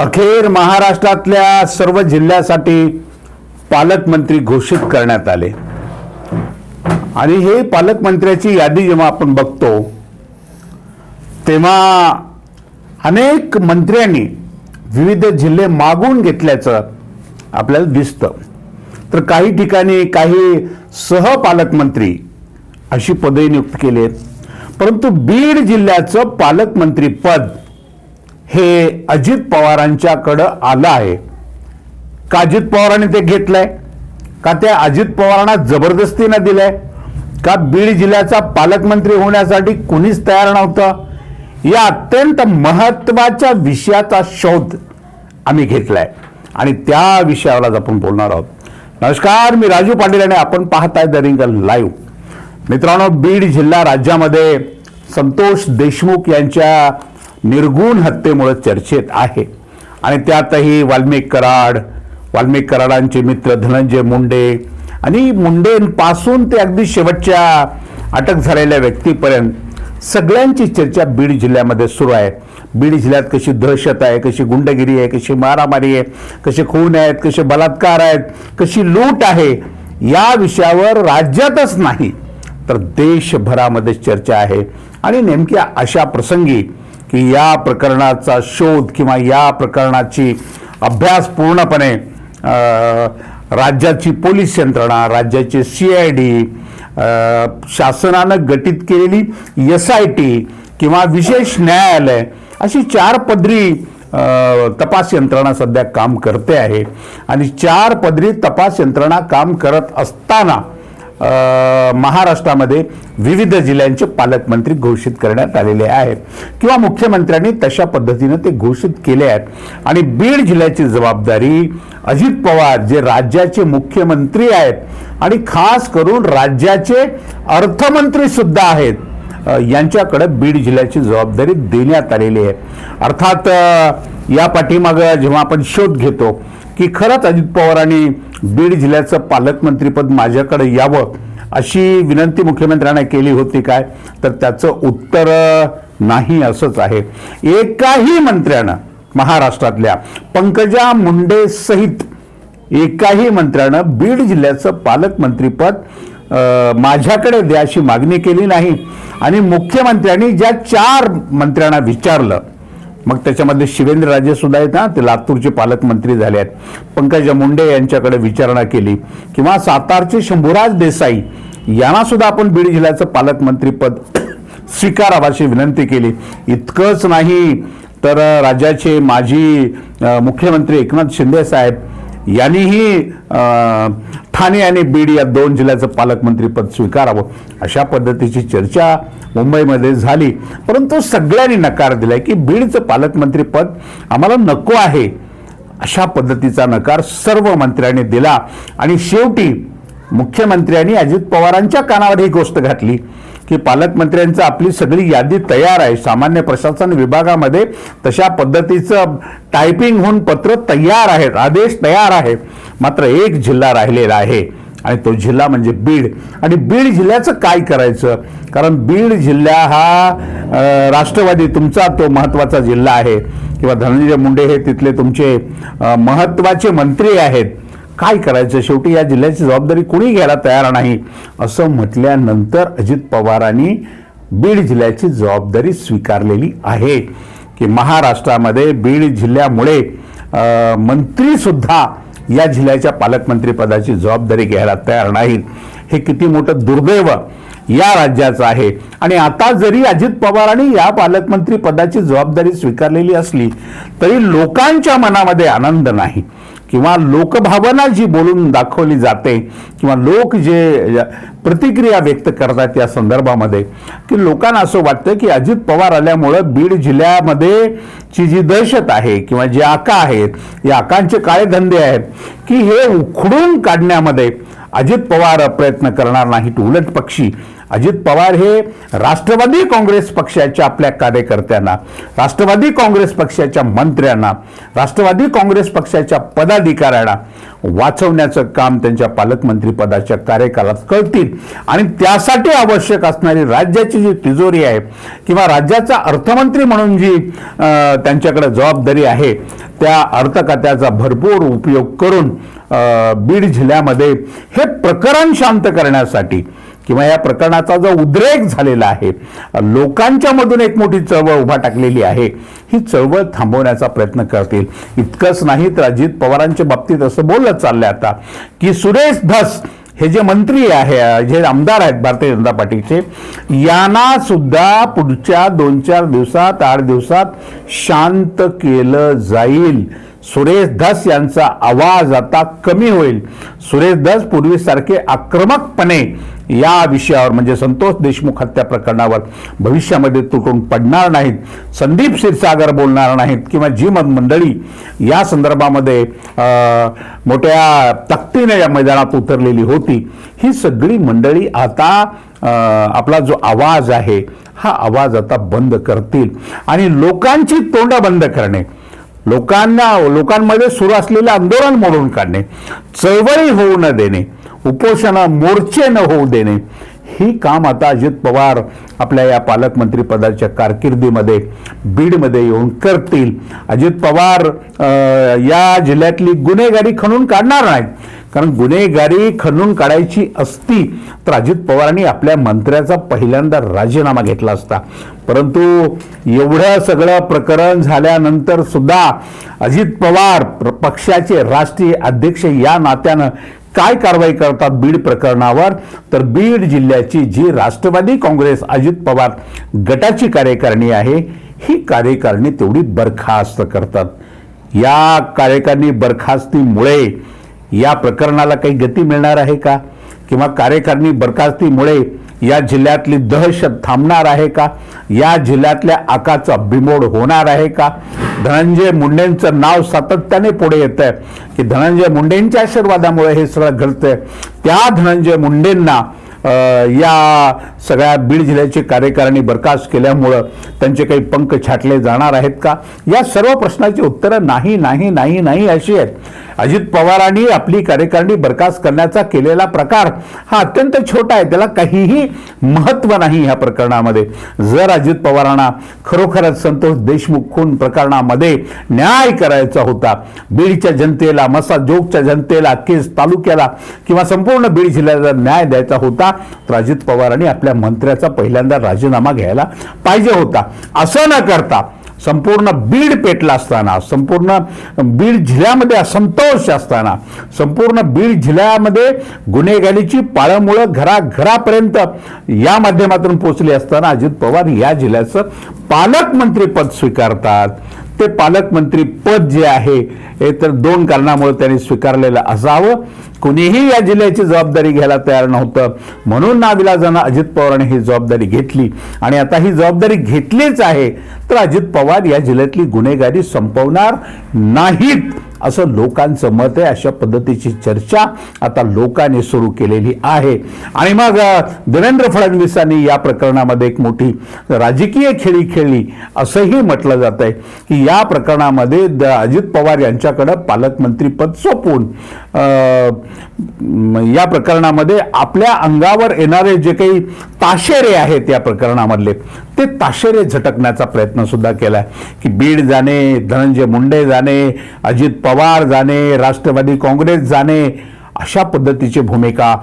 अखेर महाराष्ट्रातल्या सर्व जिल्ह्यासाठी पालकमंत्री घोषित करण्यात आले. आणि हे पालकमंत्र्याची यादी जेव्हा आपण बघतो तेव्हा अनेक मंत्र्यांनी विविध जिल्हे मागून घेतल्याचं आपल्याला दिसतं. तर काही ठिकाणी काही सहपालकमंत्री अशी पदे नियुक्त केली आहेत. परंतु बीड जिल्ह्याचं पालकमंत्री पद हे अजित पवारांच्याकडं आलं आहे. का अजित पवारांनी ते घेतलंय? का त्या अजित पवारांना जबरदस्तीनं दिलंय? का बीड जिल्ह्याचा पालकमंत्री होण्यासाठी कुणीच तयार नव्हतं? या अत्यंत महत्त्वाच्या विषयाचा शोध आम्ही घेतलाय. आणि त्या विषयावरच आपण बोलणार आहोत. नमस्कार मी राजू पाटील आणि आपण पाहताय द रिंगल लाईव्ह. मित्रांनो बीड जिल्हा राज्यामध्ये संतोष देशमुख यांच्या निर्गुण हत्येमुळे चर्चेत आहे. आणि त्यातही वाल्मिक कराड वाल्मिक कराडांचे मित्र धनंजय मुंडे आणि मुंडेंपासून ते अगदी शेवटच्या अटक झालेल्या व्यक्तीपर्यंत सगळ्यांची चर्चा बीड जिल्ह्यामध्ये सुरू आहे. बीड जिल्ह्यात कशी दहशत आहे कशी गुंडगिरी आहे कशी मारामारी आहे कसे खून आहेत कसे बलात्कार आहेत कशी लूट आहे या विषयावर राज्यातच नाही तर देशभरामध्ये चर्चा आहे. आणि नेमक्या अशा प्रसंगी की या प्रकरणाचा शोध किंवा या प्रकरणाची अभ्यास पूर्णपणे राज्याची पोलीस यंत्रणा राज्याचे सी आय डी शासनानं गठीत केलेली एस आय टी किंवा विशेष न्यायालय अशी चार पदरी तपास यंत्रणा सध्या काम करते आहे. आणि चार पदरी तपास यंत्रणा काम करत असताना महाराष्ट्रामध्ये विविध जिल्ह्यांचे पालकमंत्री घोषित करण्यात आलेले आहेत. किंवा मुख्यमंत्र्यांनी तशा पद्धतीनं ते घोषित केले आहेत. आणि बीड जिल्ह्याची जबाबदारी अजित पवार जे राज्याचे मुख्यमंत्री आहेत आणि खास करून राज्याचे अर्थमंत्री सुद्धा आहेत यांच्याकडे बीड जिल्ह्याची जबाबदारी देण्यात आलेली आहे. अर्थात या पाठीमागं जेव्हा आपण शोध घेतो की खरंच अजित पवारांनी बीड जिल्ह्याचं पालकमंत्रीपद माझ्याकडे यावं अशी विनंती मुख्यमंत्र्यांना केली होती काय? तर त्याचं उत्तर नाही असंच आहे. एकाही मंत्र्यानं महाराष्ट्रातल्या पंकजा मुंडे सहित एकाही मंत्र्यानं बीड जिल्ह्याचं पालकमंत्रीपद माझ्याकडे द्या अशी मागणी केली नाही. आणि मुख्यमंत्र्यांनी ज्या चार मंत्र्यांना विचारलं मग त्याच्यामध्ये शिवेंद्र राजे सुद्धा आहेत ना ते लातूरचे पालकमंत्री झाले आहेत. पंकजा मुंडे यांच्याकडे विचारणा केली. किंवा सातारचे शंभूराज देसाई यांना सुद्धा आपण बीड जिल्ह्याचं पालकमंत्रीपद स्वीकारावं अशी विनंती केली. इतकंच नाही तर राज्याचे माजी मुख्यमंत्री एकनाथ शिंदे साहेब यांनीही ठाणे आणि बीड या दोन जिल्ह्याचं पालकमंत्रीपद स्वीकारावं अशा पद्धतीची चर्चा मुंबईमध्ये झाली. परंतु सगळ्यांनी नकार दिलाय की बीडचं पालकमंत्रीपद आम्हाला नको आहे. अशा पद्धतीचा नकार सर्व मंत्र्यांनी दिला आणि शेवटी मुख्यमंत्र्यांनी अजित पवारांच्या कानावर ही गोष्ट घातली की पालकमंत्र्यांचं आपली सगळी यादी तयार आहे. सामान्य प्रशासन विभागामध्ये तशा पद्धतीचं टायपिंग होऊन पत्र तयार आहेत आदेश तयार आहे मात्र एक जिल्हा राहिलेला आहे आणि तो जिल्हा म्हणजे बीड. आणि बीड जिल्ह्याचं काय करायचं? कारण बीड जिल्हा हा राष्ट्रवादी तुमचा तो महत्त्वाचा जिल्हा आहे. किंवा धनंजय मुंडे हे तिथले तुमचे महत्त्वाचे मंत्री आहेत. काय करायचं? शेवटी या जिल्ह्याची जबाबदारी कुणी घ्यायला तयार नाही? असं म्हटल्यानंतर अजित पवारांनी बीड जिल्ह्याची जबाबदारी स्वीकारलेली आहे. की महाराष्ट्रामध्ये बीड जिल्ह्यामुळे मंत्रीसुद्धा या जिल्ह्याच्या पालकमंत्रीपदाची जबाबदारी घ्यायला तयार नाहीत. हे किती मोठं दुर्दैव या राज्याचं आहे. आणि आता जरी अजित पवारांनी या पालकमंत्री पदाची जबाबदारी स्वीकारलेली असली तरी लोकांच्या मनामध्ये आनंद नाही. किंवा लोकभावना जी बोलून दाखवली जाते किंवा लोक जे प्रतिक्रिया व्यक्त करतात या संदर्भामध्ये की लोकांना असं वाटतं की अजित पवार आल्यामुळं बीड जिल्ह्यामध्ये ची जी दहशत आहे किंवा जे आका आहेत या आकांचे काळे धंदे आहेत की हे उखडून काढण्यामध्ये अजित पवार प्रयत्न करणार नाहीत उलट पक्षी. अजित पवार हे राष्ट्रवादी काँग्रेस पक्षाच्या आपल्या कार्यकर्त्यांना राष्ट्रवादी काँग्रेस पक्षाच्या मंत्र्यांना राष्ट्रवादी काँग्रेस पक्षाच्या पदाधिकाऱ्यांना वाचवण्याचं काम त्यांच्या पालकमंत्री पदाच्या कार्यकालात करतील आणि त्यासाठी आवश्यक असणारी राज्याची जी तिजोरी आहे किंवा राज्याचा अर्थमंत्री म्हणून जी त्यांच्याकडे जबाबदारी आहे त्या अर्थखात्याचा भरपूर उपयोग करून बीड जिल्ह्यामध्ये हे प्रकरण शांत करण्यासाठी किंवा या प्रकरणाचा जो उद्रेक झालेला आहे लोकांच्या मधून एक मोठी चळवळ उभा टाकलेली आहे ही चळवळ थांबवण्याचा प्रयत्न करतील. इतकंच नाही तर अजित पवारांच्या बाबतीत असं बोललं चाललंय आता की सुरेश धस हे जे मंत्री आहे जे आमदार आहेत भारतीय जनता पार्टीचे यांना सुद्धा पुढच्या दोन चार दिवसात आठ दिवसात शांत केलं जाईल. सुरेश धस यांचा आवाज आता कमी होईल. सुरेश धस पूर्वीसारखे आक्रमकपणे या विषयावर म्हणजे संतोष देशमुख हत्या प्रकरणावर भविष्यामध्ये तुटून पडणार नाहीत संदीप क्षीरसागर बोलणार नाहीत किंवा जी मत मंडळी या संदर्भामध्ये मोठ्या तक्तीने या मैदानात उतरलेली होती. ही सगळी मंडळी आता आपला जो आवाज आहे हा आवाज आता बंद करतील. आणि लोकांची तोंड बंद करणे लोकांना लोकांमध्ये सुरू असलेले आंदोलन मोडून काढणे चळवळी होऊ न देणे उपोषणा मोर्चे न होऊ देणे. ही काम आता अजित पवार आपल्या या पालकमंत्रीपदाच्या कारकिर्दीमध्ये बीडमध्ये येऊन करतील. अजित पवार या जिल्ह्यातली गुन्हेगारी खणून काढणार नाहीत. कारण गुन्हेगारी खणून काढायची असती तर अजित पवारांनी आपल्या मंत्र्याचा पहिल्यांदा राजीनामा घेतला असता. परंतु एवढं सगळं प्रकरण झाल्यानंतर सुद्धा अजित पवार पक्षाचे राष्ट्रीय अध्यक्ष या नात्यानं काय कारवाई करतात बीड प्रकरणावर? तर बीड जिल्ह्याची जी राष्ट्रवादी काँग्रेस अजित पवार गटाची कार्यकारिणी आहे ही कार्यकारिणी तेवढी बरखास्त करतात. या कार्यकारिणी बरखास्तीमुळे या प्रकरणाला काही गती मिळणार आहे का? किंवा कार्यकारिणी बरखास्तीमुळे या जिल्ह्यातली दहशत थांबणार आहे का? या जिल्ह्यातल्या आकाचा बिमोड होणार आहे का? धनंजय मुंडेंचं नाव सातत्याने पुढे येत आहे की धनंजय मुंडेंच्या आशीर्वादामुळे हे सगळं घडतंय. त्या धनंजय मुंडेंना या सगळ्या बीड जिल्ह्याची कार्यकारिणी बरखास्त केल्यामुळं त्यांचे काही पंख छाटले जाणार आहेत का? या सर्व प्रश्नाची उत्तरं नाही नाही नाही नाही अशी आहेत. अजित पवारांनी आपली कार्यकारिणी बरखास्त करण्याचा केलेला प्रकार हा अत्यंत छोटा आहे. त्याला काहीही महत्त्व नाही ह्या प्रकरणामध्ये. जर अजित पवारांना खरोखरच संतोष देशमुख खून प्रकरणामध्ये न्याय करायचा होता बीडच्या जनतेला मसाजोगच्या जनतेला केस तालुक्याला किंवा संपूर्ण बीड जिल्ह्याला न्याय द्यायचा होता तर अजित पवारांनी आपल्या मंत्र्याचा पहिल्यांदा राजीनामा घ्यायला पाहिजे होता. असं न करता संपूर्ण बीड पेटला असताना संपूर्ण बीड जिल्ह्यामध्ये असंतोष असताना संपूर्ण बीड जिल्ह्यामध्ये गुन्हेगारीची पाळंमुळं घराघरापर्यंत या माध्यमातून पोचली असताना अजित पवार या जिल्ह्याचं पालकमंत्रीपद स्वीकारतात. ते पालकमंत्री पद जे आहे हे तर दोन कारणामुळे त्यांनी स्वीकारलेलं असावं. कुणीही या जिल्ह्याची जबाबदारी घ्यायला तयार नव्हतं. म्हणून नाविलाजानं अजित पवारांनी ही जबाबदारी घेतली. आणि आता ही जबाबदारी घेतलीच आहे तर अजित पवार या जिल्ह्यातली गुन्हेगारी संपवणार नाहीत. असं लोकांचं मत आहे अशा पद्धतीची चर्चा आता लोकांनी सुरू केलेली आहे. आणि मग देवेंद्र फडणवीसांनी या प्रकरणामध्ये एक मोठी राजकीय खेळी खेळली असंही म्हटलं जात आहे की या प्रकरणामध्ये द- अजित पवार यांच्याकडं पालकमंत्रीपद सोपवून या प्रकरणामध्ये आपल्या अंगावर येणारे जे काही ताशेरे आहेत या प्रकरणामधले ते ताशेरे झटकण्याचा प्रयत्नसुद्धा केला आहे की बीड जाणे धनंजय मुंडे जाणे अजित पवार जाणे राष्ट्रवादी काँग्रेस जाणे अशा पद्धतीची भूमिका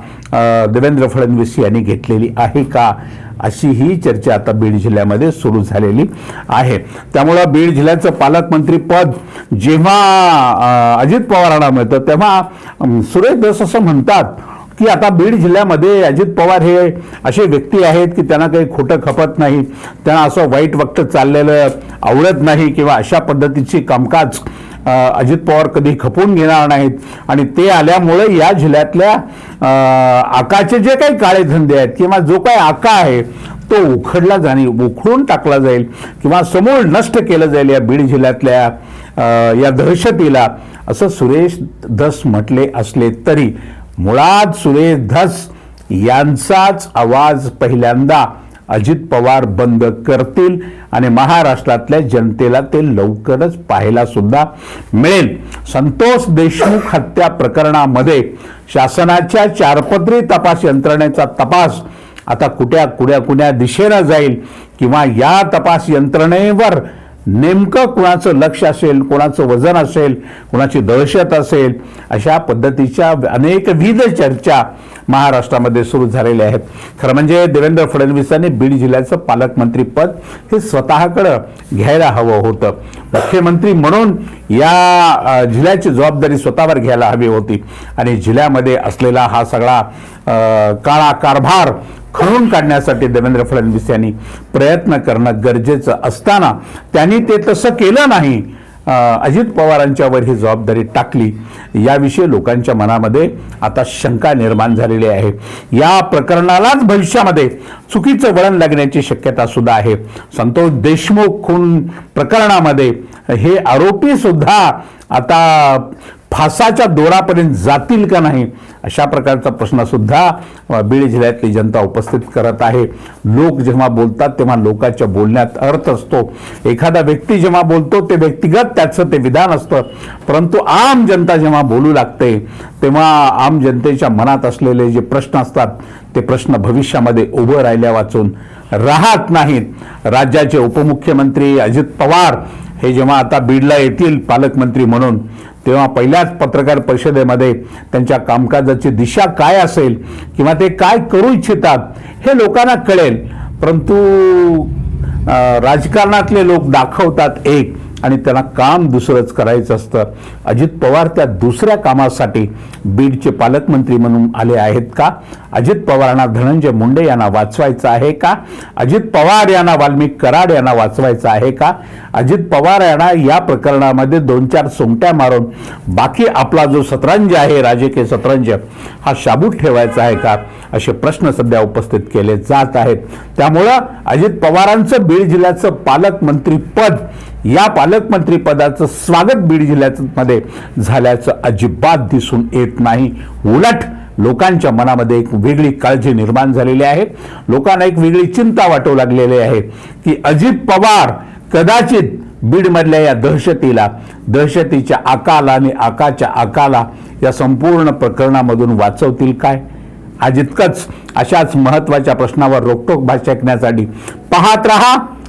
देवेंद्र फडणवीस यांनी घेतलेली आहे का अशी ही चर्चा आता बीड जिल्ह्यामध्ये सुरू झालेली आहे. त्यामुळं बीड जिल्ह्याचं पालकमंत्री पद जेव्हा अजित पवारांना मिळतं तेव्हा सुरेश दस असं म्हणतात की आता बीड जिल्ह्यामध्ये अजित पवार हे असे व्यक्ती आहेत की त्यांना काही खोटं खपत नाही त्यांना असं वाईट वक्त चाललेलं आवडत नाही किंवा अशा पद्धतीची कामकाज अजित पवार कधी खपून घेणार नाहीत. आणि ते आल्यामुळे या जिल्ह्यातल्या आकाचे जे काही काळे धंदे आहेत किंवा जो काही आका आहे तो उखडला जाणे उखडून टाकला जाईल किंवा समूळ नष्ट केलं जाईल या बीड जिल्ह्यातल्या या दहशतीला. असं सुरेश धस म्हटले असले तरी मुळात सुरेश धस यांचाच आवाज पहिल्यांदा अजित पवार बंद करतील आणि महाराष्ट्रातल्या जनतेला ते लवकरच पाहायला सुद्धा मिळेल. संतोष देशमुख हत्या प्रकरणामध्ये शासनाच्या चारपदरी तपास यंत्रणेचा तपास आता कुठ्या कुड्या कुण्या दिशेनं जाईल किंवा या तपास यंत्रणेवर नेमकं कुणाचं लक्ष असेल कोणाचं वजन असेल कुणाची दहशत असेल अशा पद्धतीच्या अनेकविध चर्चा महाराष्ट्रामध्ये सुरू झालेल्या आहेत. खरं म्हणजे देवेंद्र फडणवीसांनी बीड जिल्ह्याचं पालकमंत्रीपद हे स्वतःकडं घ्यायला हवं होतं. मुख्यमंत्री म्हणून या जिल्ह्याची जबाबदारी स्वतःवर घ्यायला हवी होती. आणि जिल्ह्यामध्ये असलेला हा सगळा काळा कारभार खळून काढण्यासाठी देवेंद्र फडणवीस यांनी प्रयत्न करणं गरजेचं असताना त्यांनी ते तसं केलं नाही. अजित पवारांच्यावर ही जबाबदारी टाकली. याविषयी लोकांच्या मनामध्ये आता शंका निर्माण झालेली आहे. या प्रकरणालाच भविष्यामध्ये चुकीचं वळण लागण्याची शक्यता सुद्धा आहे. संतोष देशमुख खून प्रकरणामध्ये हे आरोपी सुद्धा आता फासाच्या दोरापर्यंत जातील का नाही अशा प्रकारचा प्रश्नसुद्धा बीड जिल्ह्यातली जनता उपस्थित करत आहे. लोक जेव्हा बोलतात तेव्हा लोकांच्या बोलण्यात अर्थ असतो. एखादा व्यक्ती जेव्हा बोलतो ते व्यक्तिगत त्याचं ते विधान असतं. परंतु आम जनता जेव्हा बोलू लागते तेव्हा आम जनतेच्या मनात असलेले जे प्रश्न असतात ते प्रश्न भविष्यामध्ये उभं राहिल्या वाचून राहत नाहीत. राज्याचे उपमुख्यमंत्री अजित पवार हे जेव्हा आता बीडला येतील पालकमंत्री म्हणून तेव्हा पहिल्याच पत्रकार परिषदेमध्ये त्यांच्या कामकाजाची दिशा काय असेल किंवा ते काय करू इच्छितात हे लोकांना कळेल. परंतु राजकारणातले लोक दाखवतात एक आणि त्यांना काम दुसरंच करायचं असतं. अजित पवार त्या दुसऱ्या कामासाठी बीडचे पालकमंत्री म्हणून आले आहेत का? अजित पवारांना धनंजय मुंडे यांना वाचवायचं आहे का? अजित पवार यांना वाल्मिक कराड यांना वाचवायचं आहे का? अजित पवार यांना या प्रकरणामध्ये दोन चार सोंगट्या मारून बाकी आपला जो सतरंज आहे राजकीय सतरंज हा शाबूत ठेवायचा आहे का? असे प्रश्न सध्या उपस्थित केले जात आहेत. त्यामुळं अजित पवारांचं बीड जिल्ह्याचं पालकमंत्री पद या पालकमंत्रीपदाचं स्वागत बीड जिल्ह्यामध्ये झाल्याचं अजिबात दिसून येत नाही. उलट लोकांच्या मनामध्ये एक वेगळी काळजी निर्माण झालेली आहे. लोकांना एक वेगळी चिंता वाटू लागलेली आहे की अजित पवार कदाचित बीडमधल्या या दहशतीला दहशतीच्या आकाला आणि आकाच्या आकाला या संपूर्ण प्रकरणामधून वाचवतील काय? आज इतकंच अशाच महत्त्वाच्या प्रश्नावर रोकटोक भाष्य ऐकण्यासाठी पाहत रहा.